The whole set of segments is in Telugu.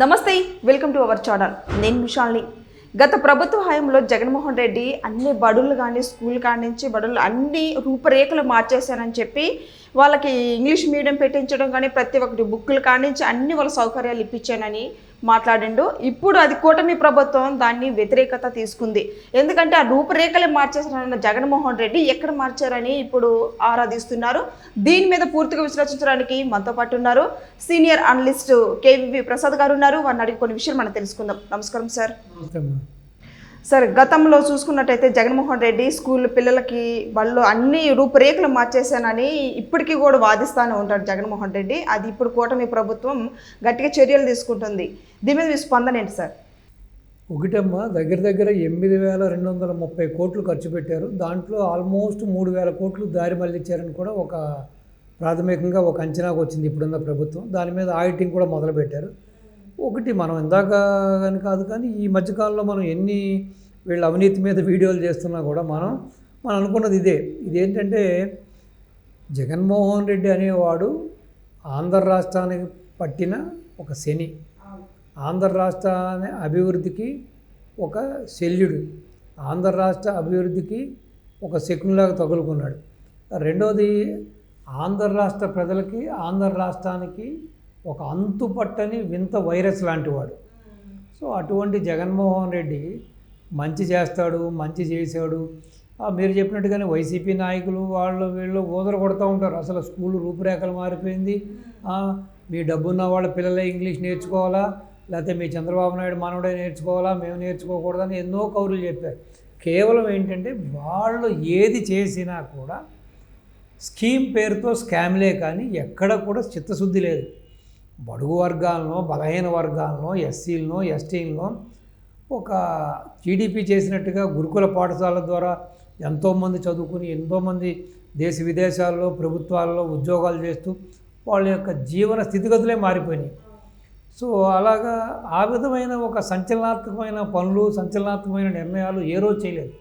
నమస్తే వెల్కమ్ టు అవర్ ఛానల్. నేను విశాల్ని. గత ప్రభుత్వ హయాంలో జగన్మోహన్ రెడ్డి అన్ని బడులు కానీ స్కూల్ కాడి నుంచి బడులు అన్ని రూపురేఖలు మార్చేశారని చెప్పి వాళ్ళకి ఇంగ్లీష్ మీడియం పెట్టించడం కానీ ప్రతి ఒక్కటి బుక్కులు కానించి అన్ని వాళ్ళ సౌకర్యాలు ఇప్పించానని మాట్లాడిండు. ఇప్పుడు అది కూటమి ప్రభుత్వం దాన్ని వ్యతిరేకత తీసుకుంది. ఎందుకంటే ఆ రూపురేఖలే మార్చేశారన్న జగన్మోహన్ రెడ్డి ఎక్కడ మార్చారని ఇప్పుడు ఆరాధిస్తున్నారు. దీని మీద పూర్తిగా విశ్లేషించడానికి మనతో పాటు ఉన్నారు. సీనియర్ అనలిస్ట్ కేవీవి ప్రసాద్ గారు ఉన్నారు. వారిని అడిగి కొన్ని విషయాలు మనం తెలుసుకుందాం. నమస్కారం సార్. నమస్తే సార్ గతంలో చూసుకున్నట్టయితే జగన్మోహన్ రెడ్డి స్కూల్ పిల్లలకి వాళ్ళు అన్ని రూపురేఖలు మార్చేశానని ఇప్పటికీ కూడా వాదిస్తూనే ఉంటాడు జగన్మోహన్ రెడ్డి. అది ఇప్పుడు కూటమి ప్రభుత్వం గట్టిగా చర్యలు తీసుకుంటుంది. దీని మీద మీ స్పందన ఏంటి సార్? ఒకటమ్మా దగ్గర దగ్గర ఎనిమిది వేల రెండు వందల ముప్పై కోట్లు ఖర్చు పెట్టారు. దాంట్లో ఆల్మోస్ట్ మూడు వేల కోట్లు దారి మళ్ళించారని కూడా ఒక ప్రాథమికంగా ఒక అంచనాకు వచ్చింది ఇప్పుడున్న ప్రభుత్వం. దాని మీద ఆడిటింగ్ కూడా మొదలుపెట్టారు. ఒకటి మనం ఇందాక కానీ కాదు కానీ ఈ మధ్యకాలంలో మనం ఎన్ని వీళ్ళ అవినీతి మీద వీడియోలు చేస్తున్నా కూడా మనం మనం అనుకున్నది ఇదే. ఇదేంటంటే జగన్మోహన్ రెడ్డి అనేవాడు ఆంధ్ర రాష్ట్రానికి పట్టిన ఒక శని. ఆంధ్ర రాష్ట్రాన్ని అభివృద్ధికి ఒక శల్యుడు. ఆంధ్ర రాష్ట్ర అభివృద్ధికి ఒక శకునిలాగా తగులుకున్నాడు. రెండవది ఆంధ్ర రాష్ట్ర ప్రజలకి ఆంధ్ర రాష్ట్రానికి ఒక అంతుపట్టని వింత వైరస్ లాంటివాడు. సో అటువంటి జగన్మోహన్ రెడ్డి మంచి చేస్తాడు మంచి చేశాడు. మీరు చెప్పినట్టుగానే వైసీపీ నాయకులు వాళ్ళు వీళ్ళు ఊదర కొడుతూ ఉంటారు. అసలు స్కూల్ రూపురేఖలు మారిపోయింది. మీ డబ్బున్న వాళ్ళ పిల్లలే ఇంగ్లీష్ నేర్చుకోవాలా? లేకపోతే మీ చంద్రబాబు నాయుడు మనవడే నేర్చుకోవాలా? మేము నేర్చుకోకూడదని ఎన్నో కౌరులు చెప్పారు. కేవలం ఏంటంటే వాళ్ళు ఏది చేసినా కూడా స్కీమ్ పేరుతో స్కామ్లే కానీ ఎక్కడ కూడా చిత్తశుద్ధి లేదు. బడుగు వర్గాలను బలహీన వర్గాలను ఎస్సీలను ఎస్టీలను ఒక టీడీపీ చేసినట్టుగా గురుకుల పాఠశాల ద్వారా ఎంతోమంది చదువుకుని ఎంతోమంది దేశ విదేశాల్లో ప్రభుత్వాల్లో ఉద్యోగాలు చేస్తూ వాళ్ళ యొక్క జీవన స్థితిగతులే మారిపోయినాయి. సో అలాగా ఆ విధమైన ఒక సంచలనాత్మకమైన పనులు సంచలనాత్మకమైన నిర్ణయాలు ఏ రోజు చేయలేదు.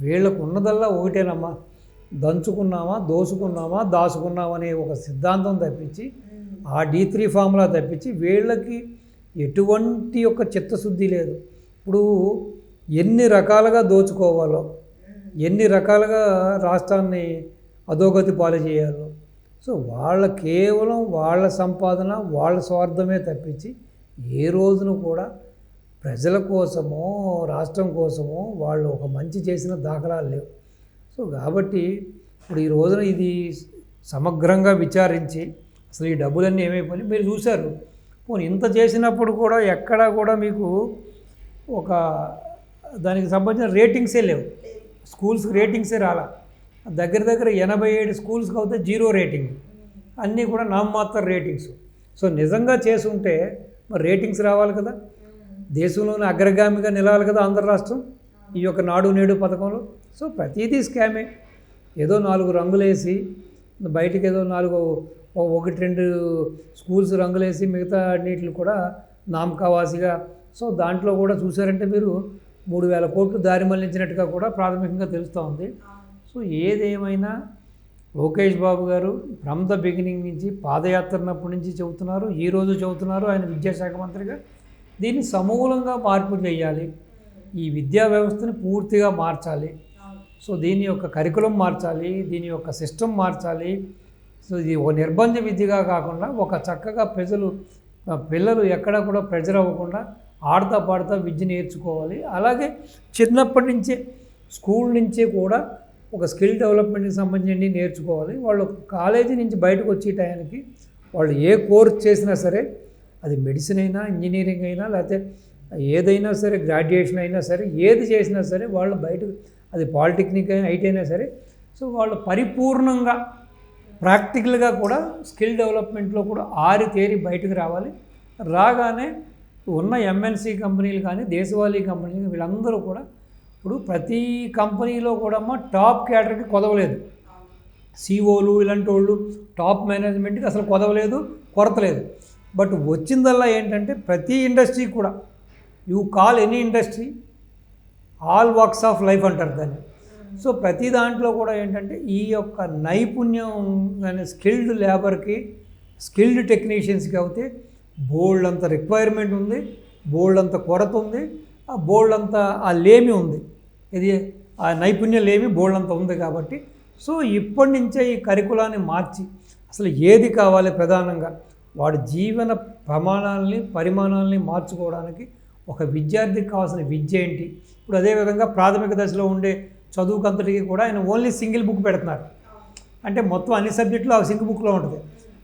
వీళ్ళకు ఉన్నదల్లా ఒకటేనమ్మా దంచుకున్నామా దోసుకున్నామా దాసుకున్నామనే ఒక సిద్ధాంతం తప్పించి ఆ డీ త్రీ ఫార్ములా తప్పించి వీళ్ళకి ఎటువంటి యొక్క చిత్తశుద్ధి లేదు. ఇప్పుడు ఎన్ని రకాలుగా దోచుకోవాలో ఎన్ని రకాలుగా రాష్ట్రాన్ని అధోగతి పాలు చేయాలో. సో వాళ్ళ కేవలం వాళ్ళ సంపాదన వాళ్ళ స్వార్థమే తప్పించి ఏ రోజున కూడా ప్రజల కోసమో రాష్ట్రం కోసమో వాళ్ళు ఒక మంచి చేసిన దాఖలాలు లేవు. సో కాబట్టి ఇప్పుడు ఈ రోజున ఇది సమగ్రంగా విచారించి అసలు ఈ డబ్బులన్నీ ఏమైపోయినాయి? మీరు చూశారు. పోనీ ఇంత చేసినప్పుడు కూడా ఎక్కడా కూడా మీకు ఒక దానికి సంబంధించిన రేటింగ్సే లేవు. స్కూల్స్కి రేటింగ్సే రాలా. దగ్గర దగ్గర ఎనభై ఏడు స్కూల్స్కి అవుతే జీరో రేటింగ్. అన్నీ కూడా నామమాత్ర రేటింగ్స్. సో నిజంగా చేసుంటే మరి రేటింగ్స్ రావాలి కదా. దేశంలోనే అగ్రగామిగా నిలవాలి కదా ఆంధ్ర రాష్ట్రం. ఈ యొక్క నాడు నేడు పథకంలో. సో ప్రతిదీ స్కామే. ఏదో నాలుగు రంగులేసి బయటికి ఏదో నాలుగు ఒకటి రెండు స్కూల్స్ రంగులేసి మిగతా అన్నిటిని కూడా నామకావాసిగా. సో దాంట్లో కూడా చూసారంటే మీరు మూడు వేల కోట్లు దారి మళ్ళించినట్టుగా కూడా ప్రాథమికంగా తెలుస్తూ ఉంది. సో ఏదేమైనా లోకేష్ బాబు గారు ఫ్రమ్ ద బిగినింగ్ నుంచి పాదయాత్రనప్పటి నుంచి చెబుతున్నారు ఈ రోజు చెబుతున్నారు ఆయన విద్యాశాఖ మంత్రిగా. దీన్ని సమూలంగా మార్పు చేయాలి. ఈ విద్యా వ్యవస్థని పూర్తిగా మార్చాలి. సో దీని యొక్క కరికులం మార్చాలి దీని యొక్క సిస్టమ్ మార్చాలి. సో ఇది ఒక నిర్బంధ విద్యగా కాకుండా ఒక చక్కగా ప్రజలు పిల్లలు ఎక్కడ కూడా ప్రెజర్ అవ్వకుండా ఆడతా పాడుతా విద్య నేర్చుకోవాలి. అలాగే చిన్నప్పటి నుంచే స్కూల్ నుంచే కూడా ఒక స్కిల్ డెవలప్మెంట్కి సంబంధించి నేర్చుకోవాలి. వాళ్ళు కాలేజీ నుంచి బయటకు వచ్చే టయానికి వాళ్ళు ఏ కోర్స్ చేసినా సరే అది మెడిసిన్ అయినా ఇంజనీరింగ్ అయినా లేకపోతే ఏదైనా సరే గ్రాడ్యుయేషన్ అయినా సరే ఏది చేసినా సరే వాళ్ళు బయటకు అది పాలిటెక్నిక్ అయినా ఐటీ అయినా సరే సో వాళ్ళు పరిపూర్ణంగా ప్రాక్టికల్గా కూడా స్కిల్ డెవలప్మెంట్లో కూడా ఆరి తేరి బయటకు రావాలి. రాగానే ఉన్న ఎంఎన్సీ కంపెనీలు కానీ దేశవాళీ కంపెనీలు వీళ్ళందరూ కూడా ఇప్పుడు ప్రతి కంపెనీలో కూడా టాప్ క్యాటర్కి కొదవలేదు. సిఓలు ఇలాంటి వాళ్ళు టాప్ మేనేజ్మెంట్కి అసలు కొదవలేదు కొరత లేదు బట్ వచ్చిందల్లా ఏంటంటే ప్రతి ఇండస్ట్రీ కూడా you call any industry all works of life అంటారు దాన్ని. సో ప్రతి దాంట్లో కూడా ఏంటంటే ఈ యొక్క నైపుణ్యం అనే స్కిల్డ్ లేబర్కి స్కిల్డ్ టెక్నీషియన్స్కి అయితే బోల్డ్ అంత రిక్వైర్మెంట్ ఉంది బోల్డ్ అంత కొరత ఉంది ఆ బోల్డ్ అంత ఆ లేమి ఉంది. ఇది ఆ నైపుణ్యం లేమి బోల్డ్ అంత ఉంది కాబట్టి. సో ఇప్పటి నుంచే ఈ కరికులాన్ని మార్చి అసలు ఏది కావాలి ప్రధానంగా వాడి జీవన ప్రమాణాలని పరిమాణాలని మార్చుకోవడానికి ఒక విద్యార్థికి కావాల్సిన విద్య ఏంటి? ఇప్పుడు అదేవిధంగా ప్రాథమిక దశలో ఉండే చదువుకంతటికి కూడా ఆయన ఓన్లీ సింగిల్ బుక్ పెడుతున్నారు. అంటే మొత్తం అన్ని సబ్జెక్టులు ఆ సింగిల్ బుక్లో ఉంటుంది.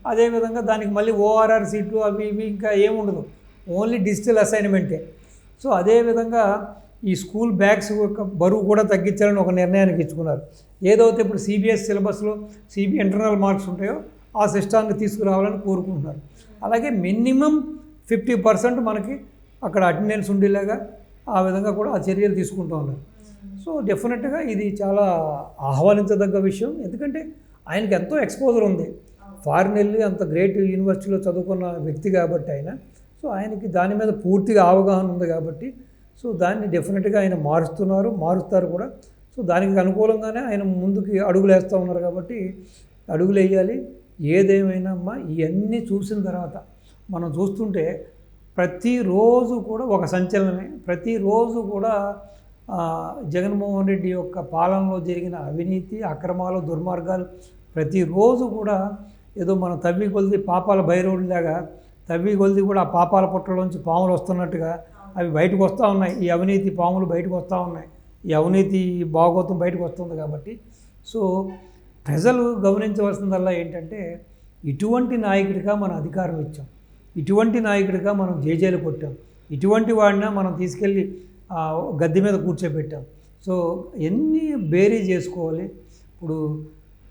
అదేవిధంగా దానికి మళ్ళీ ఓఆర్ఆర్ సీట్లు అవి ఇవి ఇంకా ఏముండదు ఓన్లీ డిజిటల్ అసైన్మెంటే. సో అదేవిధంగా ఈ స్కూల్ బ్యాగ్స్ యొక్క బరువు కూడా తగ్గించాలని ఒక నిర్ణయానికి ఇచ్చుకున్నారు. ఏదైతే ఇప్పుడు సిబిఎస్ సిలబస్లో సిబి ఇంటర్నల్ మార్క్స్ ఉంటాయో ఆ సిస్టాన్ని తీసుకురావాలని కోరుకుంటున్నారు. అలాగే మినిమం ఫిఫ్టీ పర్సెంట్ మనకి అక్కడ అటెండెన్స్ ఉండేలాగా ఆ విధంగా కూడా ఆ చర్యలు తీసుకుంటూ ఉన్నారు. సో డెఫినెట్గా ఇది చాలా ఆహ్వానించదగ్గ విషయం. ఎందుకంటే ఆయనకి ఎంతో ఎక్స్పోజర్ ఉంది. ఫారిన్ వెళ్ళి అంత గ్రేట్ యూనివర్సిటీలో చదువుకున్న వ్యక్తి కాబట్టి ఆయన. సో ఆయనకి దాని మీద పూర్తిగా అవగాహన ఉంది కాబట్టి సో దాన్ని డెఫినెట్గా ఆయన మారుస్తున్నారు మారుస్తారు కూడా. సో దానికి అనుకూలంగానే ఆయన ముందుకి అడుగులు వేస్తూ ఉన్నారు కాబట్టి అడుగులు వేయాలి. ఏదేమైనా అమ్మా ఇవన్నీ చూసిన తర్వాత మనం చూస్తుంటే ప్రతిరోజు కూడా ఒక సంచలనమే. ప్రతిరోజు కూడా జగన్మోహన్ రెడ్డి యొక్క పాలనలో జరిగిన అవినీతి అక్రమాలు దుర్మార్గాలు ప్రతిరోజు కూడా ఏదో మనం తవ్వి కొలిది పాపాల భైరవుడిలాగా తవ్వి కొలిది కూడా ఆ పాపాల పుట్టలోంచి పాములు వస్తున్నట్టుగా అవి బయటకు వస్తూ ఉన్నాయి. ఈ అవినీతి పాములు బయటకు వస్తూ ఉన్నాయి. ఈ అవినీతి భాగోతం బయటకు వస్తుంది కాబట్టి. సో ప్రజలు గమనించవలసిందల్లా ఏంటంటే ఇటువంటి నాయకుడిగా మనం అధికారం ఇచ్చాం. ఇటువంటి నాయకుడిగా మనం జేజేలు కొట్టాం. ఇటువంటి వాడిన మనం తీసుకెళ్ళి గద్దె మీద కూర్చోబెట్టాం. సో ఎన్ని బేరీ చేసుకోవాలి? ఇప్పుడు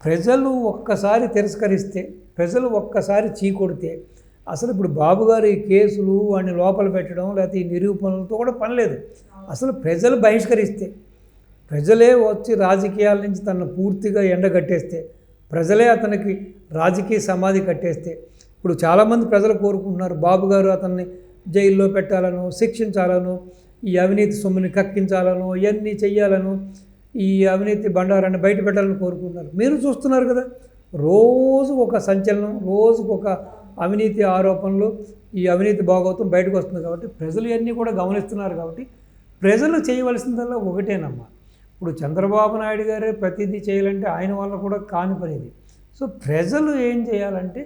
ప్రజలు ఒక్కసారి తిరస్కరిస్తే ప్రజలు ఒక్కసారి చీకొడితే అసలు ఇప్పుడు బాబు గారు ఈ కేసులు వాడిని లోపల పెట్టడం లేకపోతే ఈ నిరూపణలతో కూడా పనిలేదు అసలు ప్రజలు బహిష్కరిస్తే ప్రజలే వచ్చి రాజకీయాల నుంచి తనను పూర్తిగా ఎండగట్టేస్తే ప్రజలే అతనికి రాజకీయ సమాధి కట్టేస్తే ఇప్పుడు చాలామంది ప్రజలు కోరుకుంటున్నారు బాబు గారు అతన్ని జైల్లో పెట్టాలను శిక్షించాలను ఈ అవినీతి సొమ్ముని కక్కించాలను ఇవన్నీ చెయ్యాలను ఈ అవినీతి బండారాన్ని బయట పెట్టాలని కోరుకుంటున్నారు. మీరు చూస్తున్నారు కదా రోజు ఒక సంచలనం రోజుకు ఒక అవినీతి ఆరోపణలు ఈ అవినీతి భాగవతం బయటకు వస్తుంది కాబట్టి ప్రజలు ఇవన్నీ కూడా గమనిస్తున్నారు కాబట్టి ప్రజలు చేయవలసిందల్లా ఒకటేనమ్మా. ఇప్పుడు చంద్రబాబు నాయుడు గారే ప్రతిదీ చేయాలంటే ఆయన వల్ల కూడా కాని పనిది సో ప్రజలు ఏం చేయాలంటే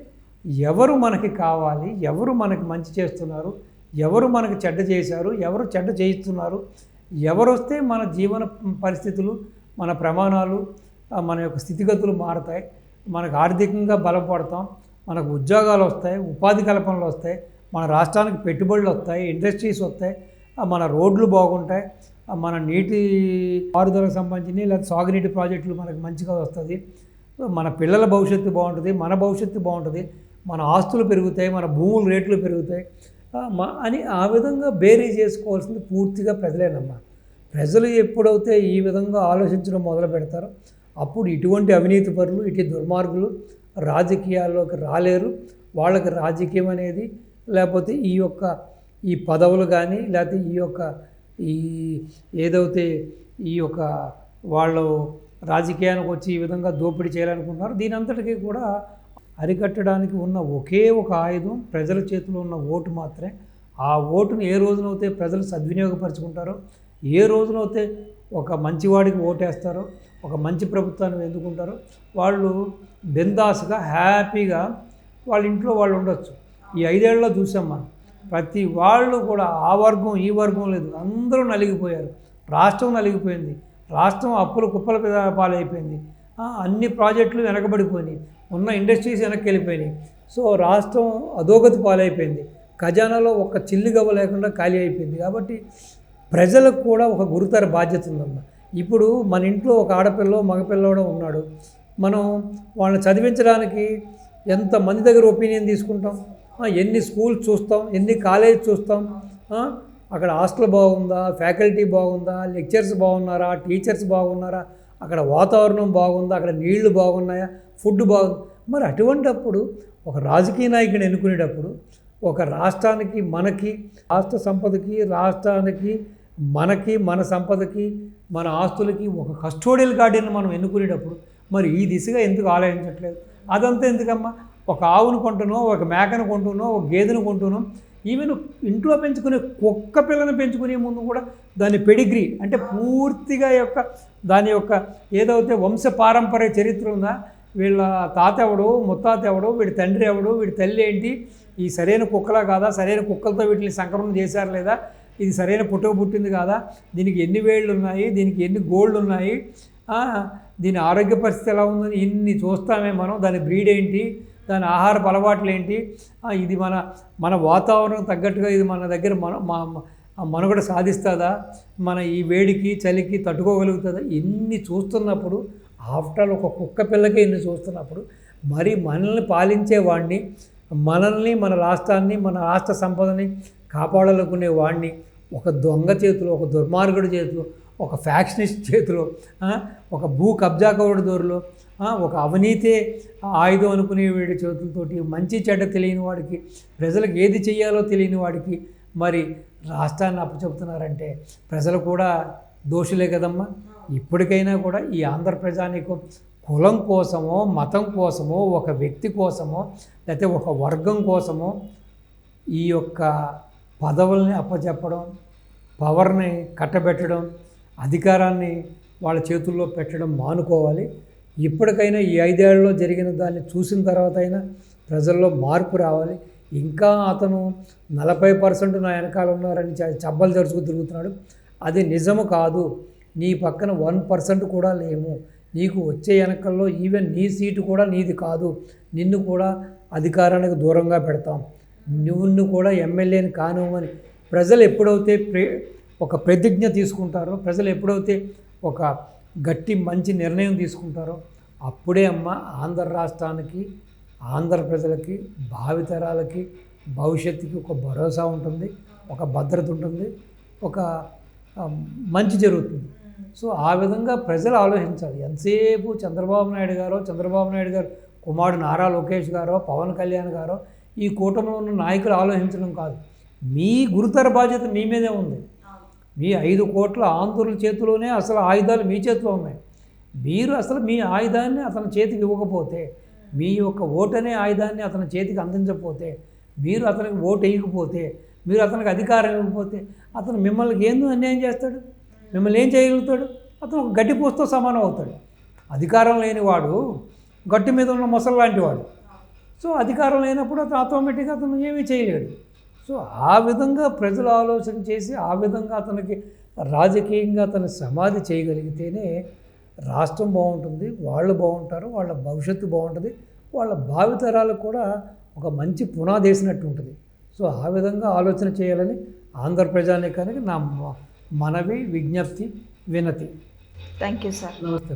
ఎవరు మనకి కావాలి ఎవరు మనకి మంచి చేస్తున్నారు ఎవరు మనకు చెడ్డ చేశారు ఎవరు చెడ్డ చేయిస్తున్నారు ఎవరు వస్తే మన జీవన పరిస్థితులు మన ప్రమాణాలు మన యొక్క స్థితిగతులు మారుతాయి. మనకు ఆర్థికంగా బలపడతాం మనకు ఉద్యోగాలు వస్తాయి ఉపాధి కల్పనలు వస్తాయి మన రాష్ట్రానికి పెట్టుబడులు వస్తాయి ఇండస్ట్రీస్ వస్తాయి మన రోడ్లు బాగుంటాయి మన నీటి పారుదలకు సంబంధించి లేదా సాగునీటి ప్రాజెక్టులు మనకు మంచిగా వస్తుంది మన పిల్లల భవిష్యత్తు బాగుంటుంది మన భవిష్యత్తు బాగుంటుంది మన ఆస్తులు పెరుగుతాయి మన భూముల రేట్లు పెరుగుతాయి మా అని ఆ విధంగా బేరీ చేసుకోవాల్సింది పూర్తిగా ప్రజలేనమ్మా. ప్రజలు ఎప్పుడైతే ఈ విధంగా ఆలోచించడం మొదలు పెడతారో అప్పుడు ఇటువంటి అవినీతి పరులు ఇటు దుర్మార్గులు రాజకీయాల్లోకి రాలేరు. వాళ్ళకి రాజకీయం అనేది లేకపోతే ఈ యొక్క ఈ పదవులు కానీ లేకపోతే ఈ యొక్క ఈ ఏదైతే ఈ యొక్క వాళ్ళు రాజకీయానికి వచ్చి ఈ విధంగా దోపిడీ చేయాలనుకుంటున్నారు దీని అంతటికీ కూడా అరికట్టడానికి ఉన్న ఒకే ఒక ఆయుధం ప్రజల చేతిలో ఉన్న ఓటు మాత్రమే. ఆ ఓటును ఏ రోజునైతే ప్రజలు సద్వినియోగపరుచుకుంటారో ఏ రోజునైతే ఒక మంచివాడికి ఓటేస్తారో ఒక మంచి ప్రభుత్వాన్ని ఎందుకుంటారో వాళ్ళు బిందాస్గా హ్యాపీగా వాళ్ళ ఇంట్లో వాళ్ళు ఉండొచ్చు. ఈ ఐదేళ్ళలో చూసాం మనం. ప్రతి వాళ్ళు కూడా ఆ వర్గం ఈ వర్గం లేదు. అందరూ నలిగిపోయారు. రాష్ట్రం నలిగిపోయింది. రాష్ట్రం అప్పులు కుప్పల పాలైపోయింది. అన్ని ప్రాజెక్టులు వెనకబడిపోయినాయి. ఉన్న ఇండస్ట్రీస్ వెనక్కి వెళ్ళిపోయినాయి సో రాష్ట్రం అధోగతి పాలైపోయింది. ఖజానాలో ఒక చిల్లి గవ్వ లేకుండా ఖాళీ అయిపోయింది. కాబట్టి ప్రజలకు కూడా ఒక గురుతర బాధ్యత ఉందన్న ఇప్పుడు మన ఇంట్లో ఒక ఆడపిల్ల మగపిల్లవాడు ఉన్నాడు. మనం వాళ్ళని చదివించడానికి ఎంత మంది దగ్గర ఒపీనియన్ తీసుకుంటాం? ఎన్ని స్కూల్స్ చూస్తాం? ఎన్ని కాలేజ్ చూస్తాం? అక్కడ హాస్టల్ బాగుందా? ఫ్యాకల్టీ బాగుందా? లెక్చర్స్ బాగున్నారా? టీచర్స్ బాగున్నారా? అక్కడ వాతావరణం బాగుందా? అక్కడ నీళ్ళు బాగున్నాయా? ఫుడ్ బాగుంది మరి అటువంటప్పుడు ఒక రాజకీయ నాయకుడిని ఎన్నుకునేటప్పుడు ఒక రాష్ట్రానికి మనకి రాష్ట్ర సంపదకి రాష్ట్రానికి మనకి మన సంపదకి మన ఆస్తులకి ఒక కస్టోడియల్ గార్డెన్ మనం ఎన్నుకునేటప్పుడు మరి ఈ దిశగా ఎందుకు ఆలోచించట్లేదు? అదంతా ఎందుకమ్మా? ఒక ఆవును కొంటున్నాం ఒక మేకను కొంటున్నాం ఒక గేదెను కొంటున్నాం ఈవెన్ ఇంట్లో పెంచుకునే కుక్క పిల్లను పెంచుకునే ముందు కూడా దాని పెడిగ్రీ అంటే పూర్తిగా యొక్క దాని యొక్క ఏదైతే వంశ పారంపర్య చరిత్ర ఉందా వీళ్ళ తాత ఎవడు ముత్తాత ఎవడు వీడి తండ్రి ఎవడు వీడి తల్లి ఏంటి ఈ సరైన కుక్కలా కాదా సరైన కుక్కలతో వీటిని సంక్రమణ చేశారు లేదా ఇది సరైన పుట్టుక పుట్టింది కాదా దీనికి ఎన్ని వేళ్ళు ఉన్నాయి దీనికి ఎన్ని గోళ్ళు ఉన్నాయి దీని ఆరోగ్య పరిస్థితి ఎలా ఉందని ఇన్ని చూస్తామే మనం దాని బ్రీడ్ ఏంటి దాని ఆహారపు అలవాట్లు ఏంటి ఇది మన మన వాతావరణం తగ్గట్టుగా ఇది మన దగ్గర మన మా- మనుగడ సాధిస్తుందా? మన ఈ వేడికి చలికి తట్టుకోగలుగుతుందా? ఇన్ని చూస్తున్నప్పుడు ఆఫ్టర్ ఒక కుక్క పిల్లకే ఇన్ని చూస్తున్నప్పుడు మరి మనల్ని పాలించే వాడిని మనల్ని మన రాష్ట్రాన్ని మన రాష్ట్ర సంపదని కాపాడాలనుకునే వాడిని ఒక దొంగ చేతిలో ఒక దుర్మార్గుడి చేతిలో ఒక ఫ్యాక్షనిస్ట్ చేతిలో ఒక భూ కబ్జా దోరులో ఒక అవినీతే ఆయుధం అనుకునే వీడి చేతులతోటి మంచి చెడ్డ తెలియని వాడికి ప్రజలకు ఏది చేయాలో తెలియని వాడికి మరి రాష్ట్రాన్ని అప్పచెప్తున్నారంటే ప్రజలు కూడా దోషులే కదమ్మా. ఇప్పటికైనా కూడా ఈ ఆంధ్రప్రజానికం కులం కోసమో మతం కోసమో ఒక వ్యక్తి కోసమో లేకపోతే ఒక వర్గం కోసమో ఈ యొక్క పదవుల్ని అప్పచెప్పడం పవర్ని కట్టబెట్టడం అధికారాన్ని వాళ్ళ చేతుల్లో పెట్టడం మానుకోవాలి. ఇప్పటికైనా ఈ ఐదేళ్ళలో జరిగిన దాన్ని చూసిన తర్వాత అయినా ప్రజల్లో మార్పు రావాలి. ఇంకా అతను నలభై పర్సెంట్ నా వెనకాల ఉన్నారని చబ్బలు జరుచుకు తిరుగుతున్నాడు. అది నిజము కాదు. నీ పక్కన వన్ పర్సెంట్ కూడా లేము. నీకు వచ్చే వెనకల్లో ఈవెన్ నీ సీటు కూడా నీది కాదు. నిన్ను కూడా అధికారానికి దూరంగా పెడతాం. నువ్వు కూడా ఎమ్మెల్యేని కానివ్వమని. ప్రజలు ఎప్పుడైతే ప్రే ఒక ప్రతిజ్ఞ తీసుకుంటారో ప్రజలు ఎప్పుడైతే ఒక గట్టి మంచి నిర్ణయం తీసుకుంటారో అప్పుడే అమ్మ ఆంధ్ర రాష్ట్రానికి ఆంధ్ర ప్రజలకి భావితరాలకి భవిష్యత్తుకి ఒక భరోసా ఉంటుంది ఒక భద్రత ఉంటుంది ఒక మంచి జరుగుతుంది. సో ఆ విధంగా ప్రజలు ఆలోచించాలి. ఎంతసేపు చంద్రబాబు నాయుడు గారో చంద్రబాబు నాయుడు గారు కుమారుడు నారా లోకేష్ గారో పవన్ కళ్యాణ్ గారో ఈ కూటమిలో ఉన్న నాయకులు ఆలోచించడం కాదు. మీ గురుతర బాధ్యత మీ మీదే ఉంది. మీ ఐదు కోట్ల ఆంధ్రుల చేతిలోనే అసలు ఆయుధాలు మీ చేతిలో ఉన్నాయి. మీరు అసలు మీ ఆయుధాన్ని అతని చేతికి ఇవ్వకపోతే మీ యొక్క ఓటు అనే ఆయుధాన్ని అతని చేతికి అందించకపోతే మీరు అతనికి ఓటు వేయకపోతే మీరు అతనికి అధికారం ఇవ్వకపోతే అతను మిమ్మల్ని ఏందో అన్యాయం చేస్తాడు? మిమ్మల్ని ఏం చేయగలుగుతాడు? అతను ఒక గడ్డి పూస్తో సమానం అవుతాడు. అధికారం లేనివాడు గట్టి మీద ఉన్న మొసలు లాంటి వాడు. సో అధికారం లేనప్పుడు అతను ఆటోమేటిక్గా అతను ఏమీ చేయలేడు. సో ఆ విధంగా ప్రజలు ఆలోచన చేసి ఆ విధంగా అతనికి రాజకీయంగా అతను సమాధి చేయగలిగితేనే రాష్ట్రం బాగుంటుంది వాళ్ళు బాగుంటారు వాళ్ళ భవిష్యత్తు బాగుంటుంది వాళ్ళ భావితరాలకు కూడా ఒక మంచి పునాది వేసినట్టు ఉంటుంది సో ఆ విధంగా ఆలోచన చేయాలని ఆంధ్ర ప్రజానీకానికి నా మనవి విజ్ఞప్తి వినతి. థ్యాంక్ యూ సార్ నమస్తే.